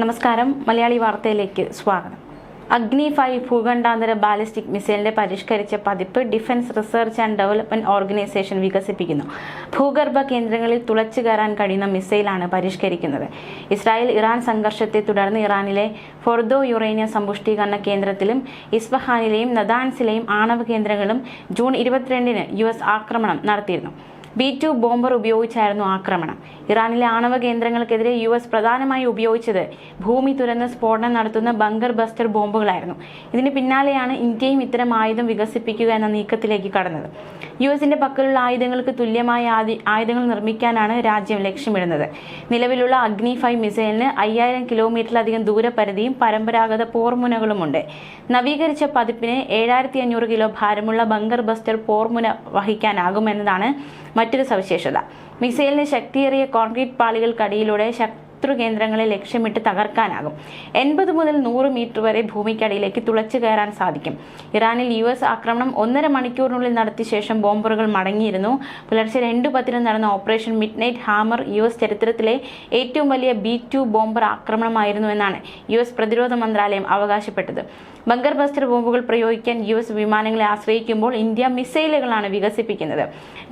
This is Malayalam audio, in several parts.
നമസ്കാരം. മലയാളി വാർത്തയിലേക്ക് സ്വാഗതം. അഗ്നി ഫൈവ് ഭൂഖണ്ഡാന്തര ബാലിസ്റ്റിക് മിസൈലിന്റെ പരിഷ്കരിച്ച പതിപ്പ് defence research and development organisation വികസിപ്പിക്കുന്നു. ഭൂഗർഭ കേന്ദ്രങ്ങളിൽ തുളച്ചു കയറാൻ കഴിയുന്ന മിസൈലാണ് പരിഷ്കരിക്കുന്നത്. ഇസ്രായേൽ ഇറാൻ സംഘർഷത്തെ തുടർന്ന് ഇറാനിലെ ഫൊർദോ യുറേനിയം സമ്പുഷ്ടീകരണ കേന്ദ്രത്തിലും ഇസ്ഫഹാനിലെയും നദാൻസിലെയും ആണവ കേന്ദ്രങ്ങളും ജൂൺ ഇരുപത്തിരണ്ടിന് യു ആക്രമണം നടത്തിയിരുന്നു. ബി ടു ബോംബർ ഉപയോഗിച്ചായിരുന്നു ആക്രമണം. ഇറാനിലെ ആണവ കേന്ദ്രങ്ങൾക്കെതിരെ യു എസ് പ്രധാനമായി ഉപയോഗിച്ചത് ഭൂമി തുരന്ന് സ്ഫോടനം നടത്തുന്ന ബങ്കർ ബസ്റ്റർ ബോംബുകളായിരുന്നു. ഇതിന് പിന്നാലെയാണ് ഇന്ത്യയും ഇത്തരം ആയുധം വികസിപ്പിക്കുക എന്ന നീക്കത്തിലേക്ക് കടന്നത്. യു എസിന്റെ പക്കലുള്ള ആയുധങ്ങൾക്ക് തുല്യമായ ആയുധങ്ങൾ നിർമ്മിക്കാനാണ് രാജ്യം ലക്ഷ്യമിടുന്നത്. നിലവിലുള്ള അഗ്നി ഫൈവ് മിസൈലിന് അയ്യായിരം കിലോമീറ്ററിലധികം ദൂരപരിധിയും പരമ്പരാഗത പോർമുനകളുമുണ്ട്. നവീകരിച്ച പതിപ്പിന് ഏഴായിരത്തി അഞ്ഞൂറ് കിലോ ഭാരമുള്ള ബങ്കർ ബസ്റ്റർ പോർമുന വഹിക്കാനാകുമെന്നതാണ് മറ്റൊരു സവിശേഷത. മിസൈലിന് ശക്തിയേറിയ കോൺക്രീറ്റ് പാളികൾക്കടിയിലൂടെ ശത്രു കേന്ദ്രങ്ങളെ ലക്ഷ്യമിട്ട് തകർക്കാനാകും. എൺപത് മുതൽ നൂറ് മീറ്റർ വരെ ഭൂമിക്കടിയിലേക്ക് തുളച്ചു കയറാൻ സാധിക്കും. ഇറാനിൽ യു എസ് ആക്രമണം ഒന്നര മണിക്കൂറിനുള്ളിൽ നടത്തിയ ശേഷം ബോംബറുകൾ മടങ്ങിയിരുന്നു. പുലർച്ചെ രണ്ടു പത്തിന് നടന്ന operation midnight hammer U S ചരിത്രത്തിലെ ഏറ്റവും വലിയ ബി ടു ബോംബർ ആക്രമണമായിരുന്നു എന്നാണ് യു എസ് പ്രതിരോധ മന്ത്രാലയം അവകാശപ്പെട്ടത്. ബങ്കർ ബസ്റ്റർ ബോംബുകൾ പ്രയോഗിക്കാൻ യു എസ് വിമാനങ്ങളെ ആശ്രയിക്കുമ്പോൾ ഇന്ത്യ മിസൈലുകളാണ് വികസിപ്പിക്കുന്നത്.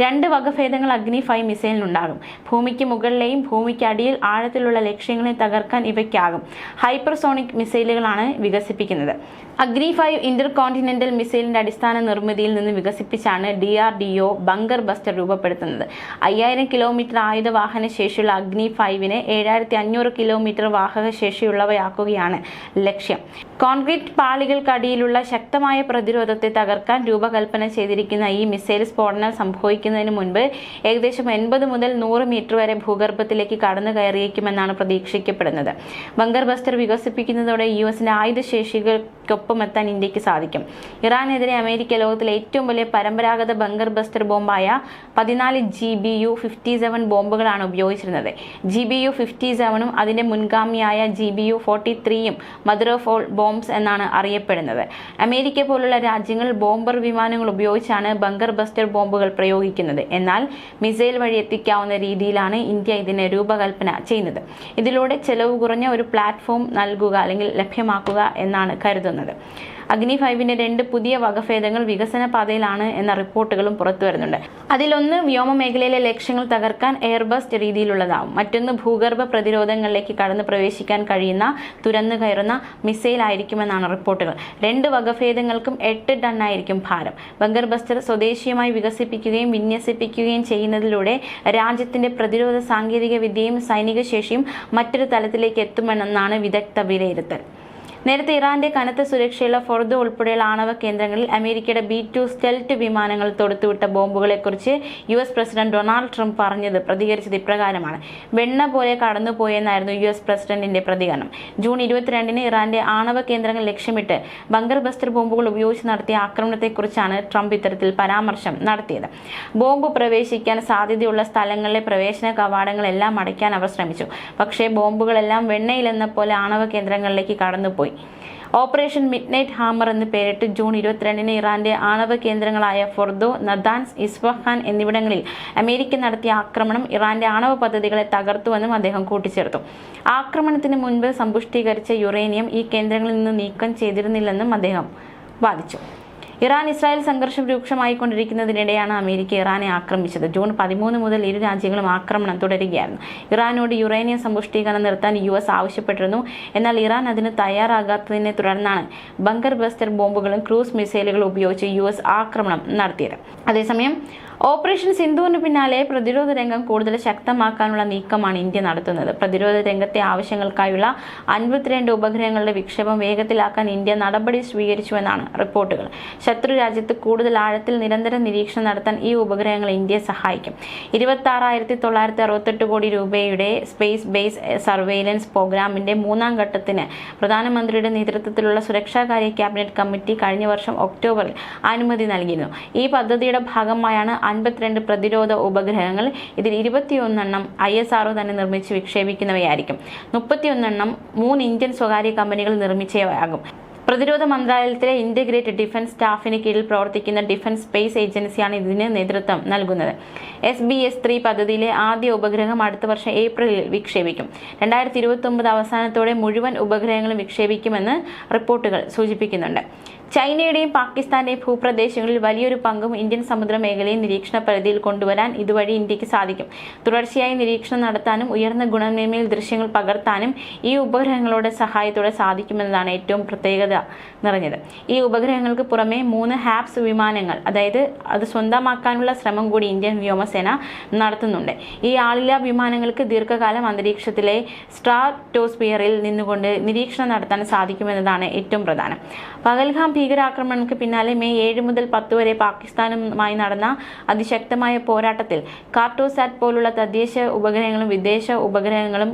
രണ്ട് വകഭേദങ്ങൾ അഗ്നി മിസൈലിനുണ്ടാകും. ഭൂമിക്ക് മുകളിലെയും ഭൂമിക്ക് അടിയിൽ ആഴത്തിലുള്ള ലക്ഷ്യങ്ങളെ തകർക്കാൻ ഇവയ്ക്കാകും. ഹൈപ്പർസോണിക് മിസൈലുകളാണ് വികസിപ്പിക്കുന്നത്. അഗ്നി ഫൈവ് ഇന്റർ കോണ്ടിനെന്റൽ മിസൈലിന്റെ അടിസ്ഥാന നിർമ്മിതിയിൽ നിന്ന് വികസിപ്പിച്ചാണ് D R D O bunker buster രൂപപ്പെടുത്തുന്നത്. അയ്യായിരം കിലോമീറ്റർ ആയുധ വാഹന ശേഷിയുള്ള അഗ്നി ഫൈവിനെ ഏഴായിരത്തി അഞ്ഞൂറ് കിലോമീറ്റർ വാഹക ശേഷിയുള്ളവയാക്കുകയാണ് ലക്ഷ്യം. കോൺക്രീറ്റ് പാളികൾക്കടിയിലുള്ള ശക്തമായ പ്രതിരോധത്തെ തകർക്കാൻ രൂപകൽപ്പന ചെയ്തിരിക്കുന്ന ഈ മിസൈൽ സ്ഫോടനം സംഭവിക്കുന്നതിന് മുൻപ് ഏകദേശം എൺപത് മുതൽ നൂറ് മീറ്റർ വരെ ഭൂഗർഭത്തിലേക്ക് കടന്നു കയറിയേക്കുമെന്നാണ് പ്രതീക്ഷിക്കപ്പെടുന്നത്. ബങ്കർ ബസ്റ്റർ വികസിപ്പിക്കുന്നതോടെ യു എസിന്റെ ആയുധശേഷികൾക്കൊപ്പം എത്താൻ ഇന്ത്യയ്ക്ക് സാധിക്കും. ഇറാനെതിരെ അമേരിക്ക ലോകത്തിലെ ഏറ്റവും വലിയ പരമ്പരാഗത ബങ്കർ ബസ്റ്റർ ബോംബായ പതിനാല് G B U fifty seven ബോംബുകളാണ് ഉപയോഗിച്ചിരുന്നത്. ജി ബി യു ഫിഫ്റ്റി സെവനും അതിന്റെ മുൻഗാമിയായ ജി ബി യു ഫോർട്ടി ത്രീയും മദർ ഓഫ് ഓൾ ബോംബ്സ് എന്നാണ് അറിയപ്പെടുന്നത്. അമേരിക്ക പോലുള്ള രാജ്യങ്ങൾ ബോംബർ വിമാനങ്ങൾ ഉപയോഗിച്ചാണ് ബങ്കർ ബസ്റ്റർ ബോംബുകൾ പ്രയോഗിക്കുന്നത്. എന്നാൽ മിസൈൽ വഴി എത്തിക്കാവുന്ന രീതിയിലാണ് ഇന്ത്യ ഇതിനെ രൂപകൽപ്പന ചെയ്യുന്നത്. ഇതിലൂടെ ചെലവ് കുറഞ്ഞ ഒരു പ്ലാറ്റ്ഫോം നൽകുക അല്ലെങ്കിൽ ലഭ്യമാക്കുക എന്നാണ് കരുതുന്നത്. അഗ്നി ഫൈവിന്റെ രണ്ട് പുതിയ വകഭേദങ്ങൾ വികസന പാതയിലാണ് എന്ന റിപ്പോർട്ടുകളും പുറത്തു വരുന്നുണ്ട്. അതിലൊന്ന് വ്യോമ മേഖലയിലെ ലക്ഷ്യങ്ങൾ തകർക്കാൻ എയർബസ്റ്റ് രീതിയിലുള്ളതാവും. മറ്റൊന്ന് ഭൂഗർഭ പ്രതിരോധങ്ങളിലേക്ക് കടന്നു പ്രവേശിക്കാൻ കഴിയുന്ന തുരന്നു കയറുന്ന മിസൈൽ ആയിരിക്കുമെന്നാണ് റിപ്പോർട്ടുകൾ. രണ്ട് വകഭേദങ്ങൾക്കും എട്ട് ടണ്ണായിരിക്കും ഭാരം. ബങ്കർ ബസ്റ്റർ സ്വദേശീയമായി വികസിപ്പിക്കുകയും വിന്യസിപ്പിക്കുകയും ചെയ്യുന്നതിലൂടെ രാജ്യത്തിന്റെ പ്രതിരോധ സാങ്കേതിക വിദ്യയും സൈനിക ശേഷിയും മറ്റൊരു തലത്തിലേക്ക് എത്തുമെന്നാണ് വിദഗ്ധ വിലയിരുത്തൽ. നേരത്തെ ഇറാന്റെ കനത്ത സുരക്ഷയുള്ള ഫൊർദ ഉൾപ്പെടെയുള്ള ആണവ കേന്ദ്രങ്ങളിൽ അമേരിക്കയുടെ ബി ടു സ്റ്റെൽറ്റ് വിമാനങ്ങൾ തൊടുത്തുവിട്ട ബോംബുകളെക്കുറിച്ച് U S president Donald Trump പറഞ്ഞത് പ്രതികരിച്ചത് ഇപ്രകാരമാണ്. വെണ്ണ പോലെ കടന്നുപോയെന്നായിരുന്നു യു എസ് പ്രസിഡന്റിന്റെ പ്രതികരണം. ജൂൺ ഇരുപത്തിരണ്ടിന് ഇറാന്റെ ആണവ കേന്ദ്രങ്ങൾ ലക്ഷ്യമിട്ട് ബങ്കർ ബസ്റ്റർ ബോംബുകൾ ഉപയോഗിച്ച് നടത്തിയ ആക്രമണത്തെക്കുറിച്ചാണ് ട്രംപ് ഇത്തരത്തിൽ പരാമർശം നടത്തിയത്. ബോംബ് പ്രവേശിക്കാൻ സാധ്യതയുള്ള സ്ഥലങ്ങളിലെ പ്രവേശന കവാടങ്ങളെല്ലാം അടയ്ക്കാൻ അവർ ശ്രമിച്ചു. പക്ഷേ ബോംബുകളെല്ലാം വെണ്ണയിലെന്ന പോലെ ആണവ കേന്ദ്രങ്ങളിലേക്ക് കടന്നുപോയി. ഓപ്പറേഷൻ മിഡ് നൈറ്റ് ഹാമർ എന്ന് പേരിട്ട് ജൂൺ ഇരുപത്തിരണ്ടിന് ഇറാന്റെ ആണവ കേന്ദ്രങ്ങളായ ഫൊർദോ നദാൻസ് ഇസ്ഫഹാൻ എന്നിവിടങ്ങളിൽ അമേരിക്ക നടത്തിയ ആക്രമണം ഇറാന്റെ ആണവ പദ്ധതികളെ തകർത്തുവെന്നും അദ്ദേഹം കൂട്ടിച്ചേർത്തു. ആക്രമണത്തിന് മുൻപ് സമ്പുഷ്ടീകരിച്ച യുറേനിയം ഈ കേന്ദ്രങ്ങളിൽ നിന്ന് നീക്കം ചെയ്തിരുന്നില്ലെന്നും അദ്ദേഹം വാദിച്ചു. ഇറാൻ ഇസ്രായേൽ സംഘർഷം രൂക്ഷമായിക്കൊണ്ടിരിക്കുന്നതിനിടെയാണ് അമേരിക്ക ഇറാനെ ആക്രമിച്ചത്. ജൂൺ പതിമൂന്ന് മുതൽ ഇരു രാജ്യങ്ങളും ആക്രമണം തുടരുകയായിരുന്നു. ഇറാനോട് യുറേനിയം സമ്പുഷ്ടീകരണം നിർത്താൻ യു എസ് ആവശ്യപ്പെട്ടിരുന്നു. എന്നാൽ ഇറാൻ അതിന് തയ്യാറാകാത്തതിനെ തുടർന്നാണ് ബങ്കർ ബസ്റ്റർ ബോംബുകളും ക്രൂസ് മിസൈലുകളും ഉപയോഗിച്ച് യു എസ് ആക്രമണം നടത്തിയത്. അതേസമയം ഓപ്പറേഷൻ സിന്ധുവിന് പിന്നാലെ പ്രതിരോധ രംഗം കൂടുതൽ ശക്തമാക്കാനുള്ള നീക്കമാണ് ഇന്ത്യ നടത്തുന്നത്. പ്രതിരോധ രംഗത്തെ ആവശ്യങ്ങൾക്കായുള്ള അൻപത്തിരണ്ട് ഉപഗ്രഹങ്ങളുടെ വിക്ഷേപം വേഗത്തിലാക്കാൻ ഇന്ത്യ നടപടി സ്വീകരിച്ചുവെന്നാണ് റിപ്പോർട്ടുകൾ. ശത്രു രാജ്യത്ത് കൂടുതൽ ആഴത്തിൽ നിരന്തരം നിരീക്ഷണം നടത്താൻ ഈ ഉപഗ്രഹങ്ങൾ ഇന്ത്യയെ സഹായിക്കും. ഇരുപത്തി ആറായിരത്തി തൊള്ളായിരത്തി അറുപത്തെട്ട് കോടി രൂപയുടെ സ്പേസ് ബേസ് സർവെയിലൻസ് പ്രോഗ്രാമിന്റെ മൂന്നാം ഘട്ടത്തിന് പ്രധാനമന്ത്രിയുടെ നേതൃത്വത്തിലുള്ള സുരക്ഷാകാര്യ ക്യാബിനറ്റ് കമ്മിറ്റി കഴിഞ്ഞ വർഷം ഒക്ടോബറിൽ അനുമതി നൽകിയിരുന്നു. ഈ പദ്ധതിയുടെ ഭാഗമായാണ് അൻപത്തിരണ്ട് പ്രതിരോധ ഉപഗ്രഹങ്ങൾ ഇതിൽ ഇരുപത്തിയൊന്നെണ്ണം ഐ എസ് ആർഒ തന്നെ നിർമ്മിച്ച് വിക്ഷേപിക്കുന്നവയായിരിക്കും. മുപ്പത്തിയൊന്നെണ്ണം മൂന്ന് ഇന്ത്യൻ സ്വകാര്യ കമ്പനികൾ നിർമ്മിച്ചവയാകും. പ്രതിരോധ മന്ത്രാലയത്തിലെ ഇന്റഗ്രേറ്റഡ് ഡിഫൻസ് സ്റ്റാഫിന് കീഴിൽ പ്രവർത്തിക്കുന്ന ഡിഫൻസ് സ്പേസ് ഏജൻസിയാണ് ഇതിന് നേതൃത്വം നൽകുന്നത്. എസ് ബി എസ് ത്രീ പദ്ധതിയിലെ ആദ്യ ഉപഗ്രഹം അടുത്ത വർഷം ഏപ്രിലിൽ വിക്ഷേപിക്കും. രണ്ടായിരത്തി ഇരുപത്തി അവസാനത്തോടെ മുഴുവൻ ഉപഗ്രഹങ്ങളും വിക്ഷേപിക്കുമെന്ന് റിപ്പോർട്ടുകൾ സൂചിപ്പിക്കുന്നുണ്ട്. ചൈനയുടെയും പാകിസ്ഥാന്റെയും ഭൂപ്രദേശങ്ങളിൽ വലിയൊരു പങ്കും ഇന്ത്യൻ സമുദ്ര മേഖലയെ നിരീക്ഷണ പരിധിയിൽ കൊണ്ടുവരാൻ ഇതുവഴി ഇന്ത്യയ്ക്ക് സാധിക്കും. തുടർച്ചയായി നിരീക്ഷണം നടത്താനും ഉയർന്ന ഗുണമേന്മയിൽ ദൃശ്യങ്ങൾ പകർത്താനും ഈ ഉപഗ്രഹങ്ങളുടെ സഹായത്തോടെ സാധിക്കുമെന്നതാണ് ഏറ്റവും പ്രത്യേകത. നിറഞ്ഞത്. ഈ ഉപഗ്രഹങ്ങൾക്ക് പുറമെ മൂന്ന് ഹാപ്സ് വിമാനങ്ങൾ അതായത് അത് സ്വന്തമാക്കാനുള്ള ശ്രമം കൂടി ഇന്ത്യൻ വ്യോമസേന നടത്തുന്നുണ്ട്. ഈ ആളില്ലാ വിമാനങ്ങൾക്ക് ദീർഘകാലം അന്തരീക്ഷത്തിലെ സ്ട്രാറ്റോസ്ഫിയറിൽ നിന്നുകൊണ്ട് നിരീക്ഷണം നടത്താൻ സാധിക്കുമെന്നതാണ് ഏറ്റവും പ്രധാനം. പകൽഗാം ഭീകരാക്രമണങ്ങൾക്ക് പിന്നാലെ മെയ് ഏഴ് മുതൽ പത്ത് വരെ പാകിസ്ഥാനുമായി നടന്ന അതിശക്തമായ പോരാട്ടത്തിൽ കാർട്ടോസാറ്റ് പോലുള്ള തദ്ദേശ ഉപഗ്രഹങ്ങളും വിദേശ ഉപഗ്രഹങ്ങളും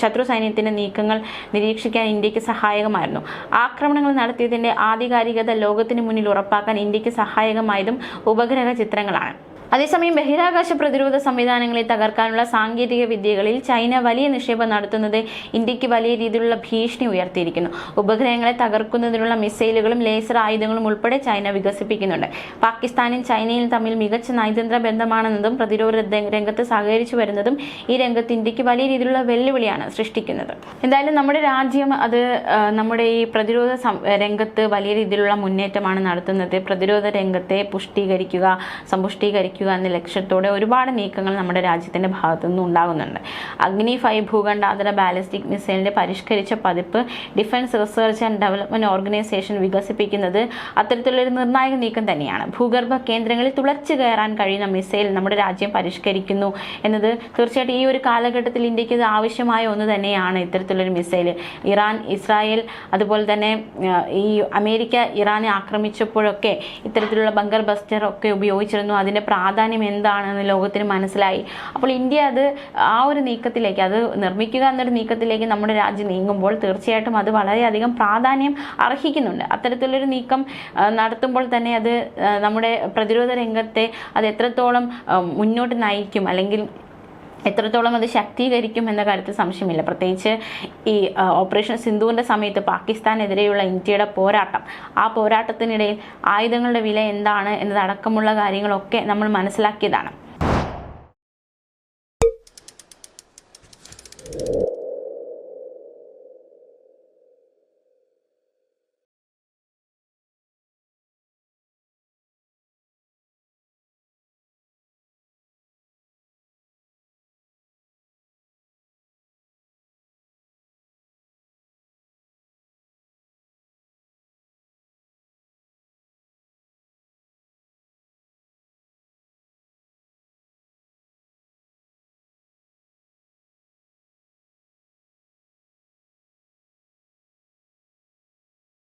ശത്രു സൈന്യത്തിന്റെ നീക്കങ്ങൾ നിരീക്ഷിക്കാൻ ഇന്ത്യയ്ക്ക് സഹായകമായിരുന്നു. ആക്രമണങ്ങൾ നടത്തിയതിന്റെ ആധികാരികത ലോകത്തിന് മുന്നിൽ ഉറപ്പാക്കാൻ ഇന്ത്യയ്ക്ക് സഹായകമായതും ഉപഗ്രഹ ചിത്രങ്ങളാണ്. അതേസമയം ബഹിരാകാശ പ്രതിരോധ സംവിധാനങ്ങളെ തകർക്കാനുള്ള സാങ്കേതിക വിദ്യകളിൽ ചൈന വലിയ നിക്ഷേപം നടത്തുന്നത് ഇന്ത്യയ്ക്ക് വലിയ രീതിയിലുള്ള ഭീഷണി ഉയർത്തിയിരിക്കുന്നു. ഉപഗ്രഹങ്ങളെ തകർക്കുന്നതിനുള്ള മിസൈലുകളും ലേസർ ആയുധങ്ങളും ഉൾപ്പെടെ ചൈന വികസിപ്പിക്കുന്നുണ്ട്. പാകിസ്ഥാനും ചൈനയും തമ്മിൽ മികച്ച നയതന്ത്ര ബന്ധമാണെന്നതും പ്രതിരോധ രംഗ- രംഗത്ത് സഹകരിച്ചു വരുന്നതും ഈ രംഗത്ത് ഇന്ത്യയ്ക്ക് വലിയ രീതിയിലുള്ള വെല്ലുവിളിയാണ് സൃഷ്ടിക്കുന്നത്. എന്തായാലും നമ്മുടെ രാജ്യം അത് നമ്മുടെ ഈ പ്രതിരോധ രംഗത്ത് വലിയ രീതിയിലുള്ള മുന്നേറ്റമാണ് നടത്തുന്നത്. പ്രതിരോധ രംഗത്തെ പുഷ്ടീകരിക്കുക സമ്പുഷ്ടീകരിക്കുക എന്ന ലക്ഷ്യത്തോടെ ഒരുപാട് നീക്കങ്ങൾ നമ്മുടെ രാജ്യത്തിന്റെ ഭാഗത്തു നിന്നും ഉണ്ടാകുന്നുണ്ട്. അഗ്നി ഫൈവ് ഭൂഖണ്ഡാന്തര ബാലിസ്റ്റിക് മിസൈലിന്റെ പരിഷ്കരിച്ച പതിപ്പ് defence research and development organisation വികസിപ്പിക്കുന്നത് അത്തരത്തിലൊരു നിർണായക നീക്കം തന്നെയാണ്. ഭൂഗർഭ കേന്ദ്രങ്ങളിൽ തുളച്ചു കയറാൻ കഴിയുന്ന മിസൈൽ നമ്മുടെ രാജ്യം പരിഷ്കരിക്കുന്നു എന്നത് തീർച്ചയായിട്ടും ഈ ഒരു കാലഘട്ടത്തിൽ ഇന്ത്യയ്ക്ക് ഇത് ആവശ്യമായ ഒന്ന് തന്നെയാണ് ഇത്തരത്തിലൊരു മിസൈൽ ഇറാൻ ഇസ്രായേൽ അതുപോലെ തന്നെ ഈ അമേരിക്ക ഇറാനെ ആക്രമിച്ചപ്പോഴൊക്കെ ഇത്തരത്തിലുള്ള ബങ്കർ ബസ്റ്റർ ഒക്കെ ഉപയോഗിച്ചിരുന്നു. അതിന്റെ പ്രാധാന്യം എന്താണെന്ന് ലോകത്തിന് മനസ്സിലായി. അപ്പോൾ ഇന്ത്യ അത് ആ ഒരു നീക്കത്തിലേക്ക് അത് നിർമ്മിക്കുക എന്നൊരു നീക്കത്തിലേക്ക് നമ്മുടെ രാജ്യം നീങ്ങുമ്പോൾ തീർച്ചയായിട്ടും അത് വളരെയധികം പ്രാധാന്യം അർഹിക്കുന്നുണ്ട്. അത്തരത്തിലൊരു നീക്കം നടത്തുമ്പോൾ തന്നെ അത് നമ്മുടെ പ്രതിരോധ രംഗത്തെ അത് എത്രത്തോളം മുന്നോട്ട് നയിക്കും അല്ലെങ്കിൽ എത്രത്തോളം അത് ശക്തീകരിക്കും എന്ന കാര്യത്തിൽ സംശയമില്ല. പ്രത്യേകിച്ച് ഈ ഓപ്പറേഷൻ സിന്ധുവിന്റെ സമയത്ത് പാകിസ്ഥാനെതിരെയുള്ള ഇന്ത്യയുടെ പോരാട്ടം. ആ പോരാട്ടത്തിനിടയിൽ ആയുധങ്ങളുടെ വില എന്താണ് എന്നതടക്കമുള്ള കാര്യങ്ങളൊക്കെ നമ്മൾ മനസ്സിലാക്കിയതാണ്.